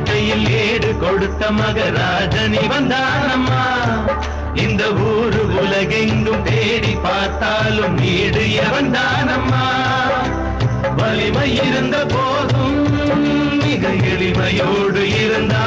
கையில் ஏடு கொடுத்த மகராஜனி வந்தானம்மா இந்த ஊரு உலகெங்கும் தேடி பார்த்தாலும் வீடு எவன்தானம்மா வலிமை இருந்த போதும் மிக எளிமையோடு இருந்தா